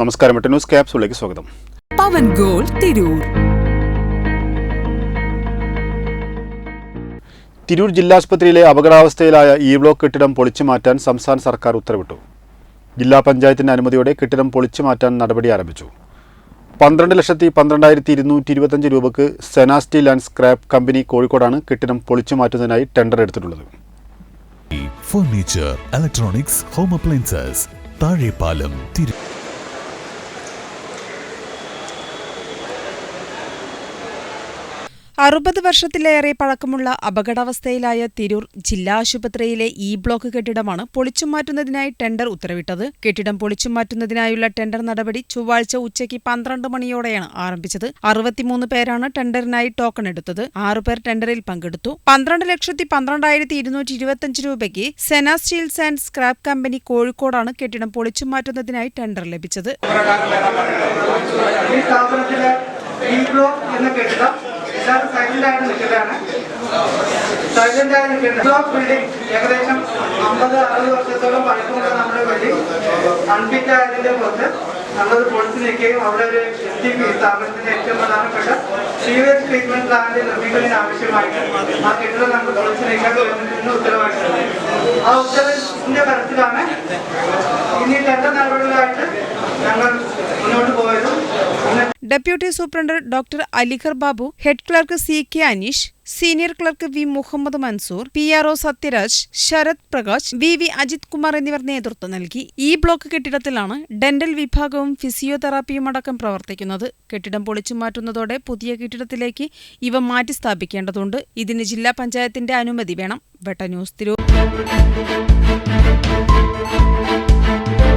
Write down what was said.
നമസ്കാരം. എട്ട് ന്യൂസ് ക്യാപ്സുകളിലേക്ക് സ്വാഗതം. പവൻ ഗോൾ തിരൂർ. തിരൂർ ജില്ലാസ്പത്രിയിലെ അപകടാവസ്ഥയിലായ ഇ ബ്ലോക്ക് കെട്ടിടം പൊളിച്ചു മാറ്റാൻ സംസ്ഥാന സർക്കാർ ഉത്തരവിട്ടു. ജില്ലാ പഞ്ചായത്തിന്റെ അനുമതിയോടെ കെട്ടിടം പൊളിച്ചു മാറ്റാൻ നടപടി ആരംഭിച്ചു. പന്ത്രണ്ട് ലക്ഷത്തി പന്ത്രണ്ടായിരത്തി ഇരുന്നൂറ്റി ഇരുപത്തഞ്ച് രൂപയ്ക്ക് സെനാസ്റ്റി സ്റ്റീൽ ആൻഡ് സ്ക്രാപ്പ് കമ്പനി കോഴിക്കോടാണ് കെട്ടിടം പൊളിച്ചു മാറ്റുന്നതിനായി ടെൻഡർ എടുത്തിട്ടുള്ളത്. Furniture electronics home appliances Thazhepalam തിരു അറുപത് വർഷത്തിലേറെ പഴക്കമുള്ള അപകടാവസ്ഥയിലായ തിരൂർ ജില്ലാ ആശുപത്രിയിലെ ഇ ബ്ലോക്ക് കെട്ടിടമാണ് പൊളിച്ചുമാറ്റുന്നതിനായി ടെൻഡർ ഉത്തരവിട്ടത്. കെട്ടിടം പൊളിച്ചുമാറ്റുന്നതിനായുള്ള ടെൻഡർ നടപടി ചൊവ്വാഴ്ച ഉച്ചയ്ക്ക് പന്ത്രണ്ട് മണിയോടെയാണ് ആരംഭിച്ചത്. അറുപത്തിമൂന്ന് പേരാണ് ടെൻഡറിനായി ടോക്കൺ എടുത്തത്. ആറുപേർ ടെൻഡറിൽ പങ്കെടുത്തു. പന്ത്രണ്ട് ലക്ഷത്തി പന്ത്രണ്ടായിരത്തി ഇരുന്നൂറ്റി ഇരുപത്തിയഞ്ച് രൂപയ്ക്ക് Sena steels and scrap company കോഴിക്കോടാണ് കെട്ടിടം പൊളിച്ചുമാറ്റുന്നതിനായി ടെൻഡർ ലഭിച്ചത്. ഈ സ്ഥാപനത്തിലെ എന്ന കെട്ടിടം എല്ലാവരും സൈലന്റായിട്ട് ആയിട്ട് സൈലന്റായി നിൽക്കുന്നത് ബ്ലോക്ക് ബിൽഡിംഗ് ഏകദേശം അമ്പത് അറുപത് വർഷത്തോളം പഴക്കമുള്ള നമ്മുടെ ബിൽഡിംഗ് അൺഫിറ്റ് ആയതിന്റെ പുറത്ത് നമ്മളത് പൊളിച്ചു നിൽക്കുകയും അവിടെ ഒരു എസ് ടി പി സ്ഥാപനത്തിന്റെ ഏറ്റവും പ്രധാനപ്പെട്ട സീവേജ് ട്രീറ്റ്മെന്റ് പ്ലാന്റ് നിർമ്മിക്കുന്നതിന് ആവശ്യമായിട്ട് ആ കെട്ടിടം നമ്മൾ പൊളിച്ചു നീക്കാൻ ഗവൺമെന്റിന് ഉത്തരവായിട്ടുണ്ട് ആ ഉത്തരവിന്റെ തരത്തിലാണ് deputy superintendent doctor Alikhar Babu head clerk C K Aneesh senior clerk V Muhammad Mansoor P R O Sathyaraj Sarath Prakash V V Ajith Kumar എന്നിവർ നേതൃത്വം നൽകി. ഈ ബ്ലോക്ക് കെട്ടിടത്തിലാണ് ഡെന്റൽ വിഭാഗവും ഫിസിയോതെറാപ്പിയും അടക്കം പ്രവർത്തിക്കുന്നത്. കെട്ടിടം പൊളിച്ചു മാറ്റുന്നതോടെ പുതിയ കെട്ടിടത്തിലേക്ക് ഇവ മാറ്റി സ്ഥാപിക്കേണ്ടതുണ്ട്. ഇതിന് ജില്ലാ പഞ്ചായത്തിന്റെ അനുമതി വേണം. വെട്ട ന്യൂസ് തിരൂർ.